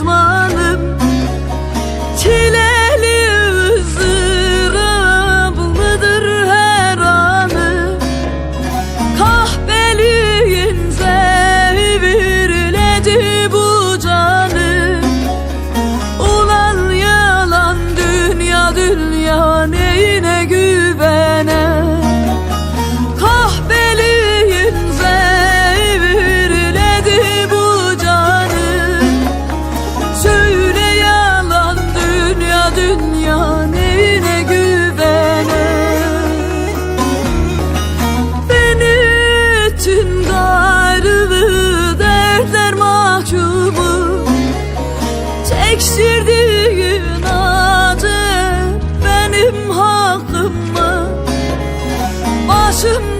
Konuşma Ekşirdiğin acı benim hakkım mı? Başım